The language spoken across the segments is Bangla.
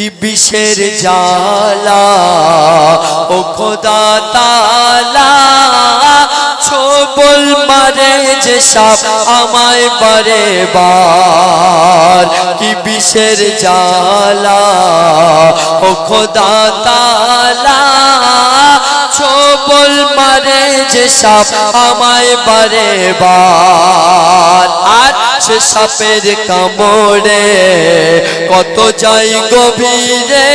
কি বিষের জালা ও খোদা তালা ছোবল মারে যে সাপ আমায় বারে বার কি বিষের জালা ও খোদা তালা ছোবল মারে যে সাপ আমায় বারে বার সে সাপের কামড়ে, কত যাই গভীরে,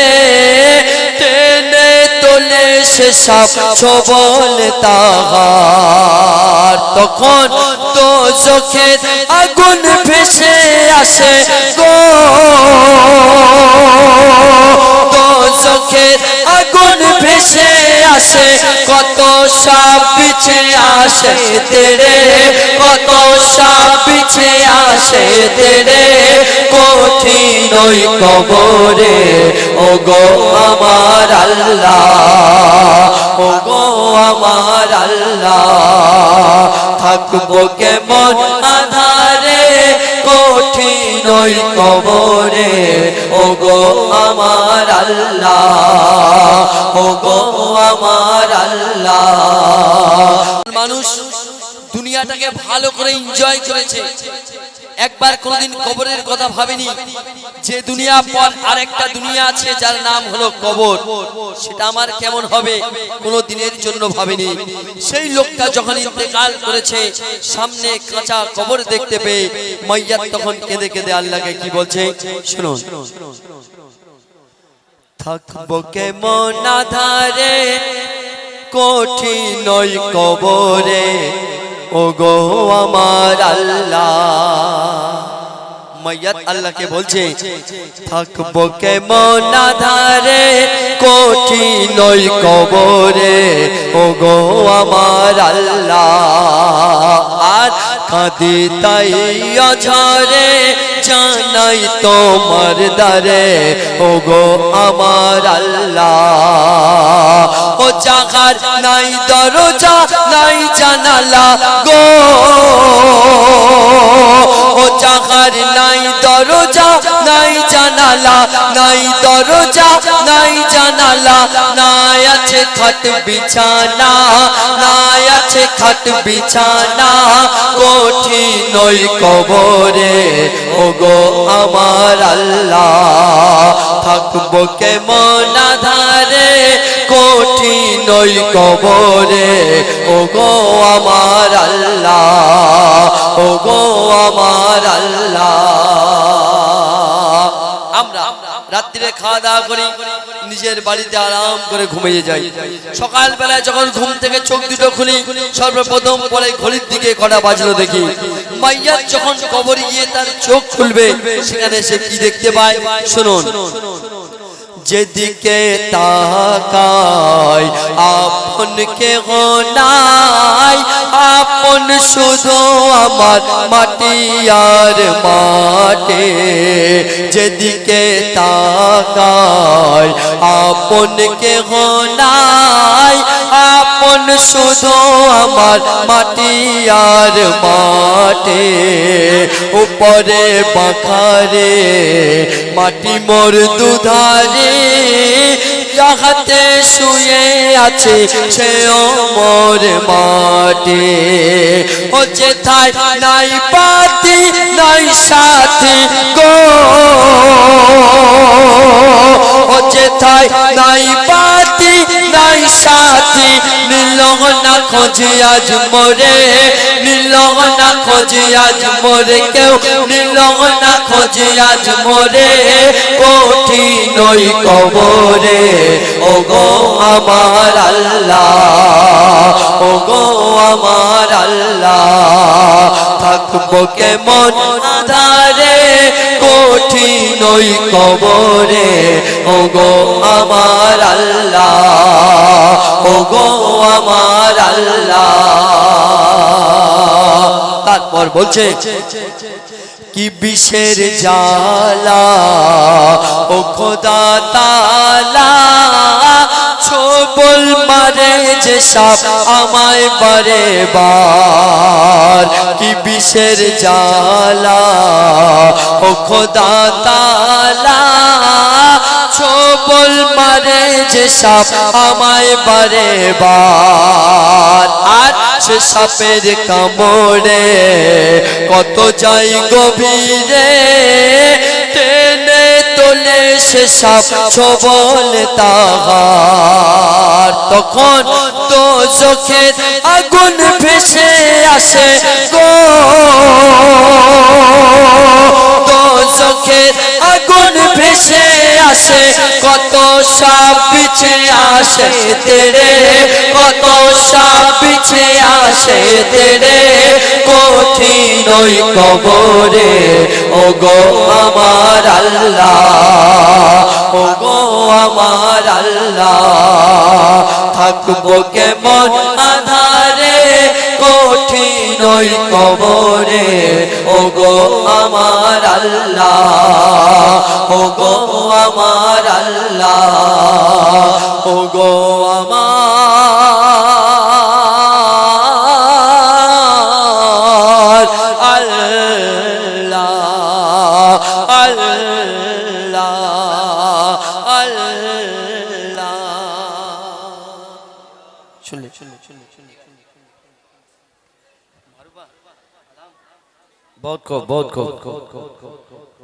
টেনে তোলে সে সাপ ছবল তাহার। তখন তো চোখের আগুন ভেসে আসে গো। তো চোখের আগুন সাপ পিছে আসে তেরে, কত সাপ পিছে আসে তেরে। কঠিন ওই কবরে ও গো আমার আল্লাহ ও গো আমার আল্লাহ। থাকব কেমন আধারে, কঠিন ওই কবরে ও গো আমার আল্লাহ ও গো আমার মানুষ দুনিয়াটাকে ভালো করে এনজয় করেছে। একবার কোনদিন কবরের কথা ভাবেনি যে দুনিয়া পর আরেকটা দুনিয়া আছে যার নাম হলো কবর। সেটা আমার কেমন হবে কোনো দিনের জন্য ভাবেনি। সেই লোকটা যখন ইন্তেকাল করেছে, সামনে কাঁচা কবর দেখতে পেয়ে মাইয়াত তখন কেঁদে কেঁদে আল্লাহকে কি বলছে? শুনুন। থাকব কেমন আধারে কঠিন কবরে। ও গো আমার আল্লাহ। মাইয়াত আল্লাহকে বলছে, থাকব কেমন আধারে, কঠিন কবরে। ও গো আমার আল্লাহ, আর কাঁদি তাই অঝরে জানাই তোমার দারে ও গো আমার আল্লাহ। ও জাগার নাই দরজা, নাই জানালা গো। ও জাগার নাই দরজা, নাই জানালা, নাই দরজা আছে খাট বিছানা, নাই আছে খাট বিছানা, কঠিন ওই কবরে। ও গো আমার আল্লাহ, থাকব কেমন আধারে ওই কবরে। ও গো আমার আল্লাহ ও গো আমার আল্লাহ। আমরা রাত্রিরে খাওয়া দাওয়া করি, নিজের বাড়িতে আরাম করে ঘুমিয়ে যাই। সকালবেলায় যখন ঘুম থেকে চোখ দুটো খুলি, সর্বপ্রথম পরে ঘড়ির দিকে কটা বাজলো দেখি। মাইয়ার যখন কবরে গিয়ে তার চোখ খুলবে, সেখানে সে কি দেখতে পায়? শুনুন। যেদিকে তাকাই আপন কে নাই আপন শুধু আমার মাটি আর মাটে। যেদিকে আপন কে নাই আপন শুধু আমার মাটি আর মাটে উপরে পাখারে মাটি মোর দুধারে। যাহাতে শুয়ে আছে সে মোর মাটি ও যেথায় নাই পাতি নাই সাথী গো। ও যেথায় নাই পাতি, নাই সাথী নীলহ না খোঁজে আজ মোরে। নীলহ না খোঁজে আজ মোরে কেউ নীলহ না খোঁজে আজ মোরে। কঠিন ওই কবরে ও গো আমার আল্লাহ ও গো আমার আল্লাহ। থাকব কেমন আধারে? কঠিন ওই কবরে। ও গো আমার আল্লাহ ও গো আমার আল্লাহ। তারপর বলছে, কি বিষের জালা ও খোদা তালা ছোবল মারে যে সাপ আমায় বারে বার। কি বিষের জালা ও খোদা তালা। সে সাপ আমায় বারে বার। আর সে সাপের কামড়ে কত যাই গভীরে তোলে সে সাপ ছবল তাহার। তখন তো চোখের আগুন ভেসে আসে গো। তো চোখের আগুন ভেসে আসে, কত সাপ পিছে আসে তেরে কত সাপ পিছে আসে তেরে কঠিন কবরে। ও গো আমার আল্লাহ ও গো আমার আল্লাহ, থাকব কেমন আধারে, কঠিন ওই কবরে ও গো আমার আল্লাহ ও গো আমার আল্লাহ ও சொல்லு சொல்லு சொல்லு சொல்லு बहुत खूब बहुत खूब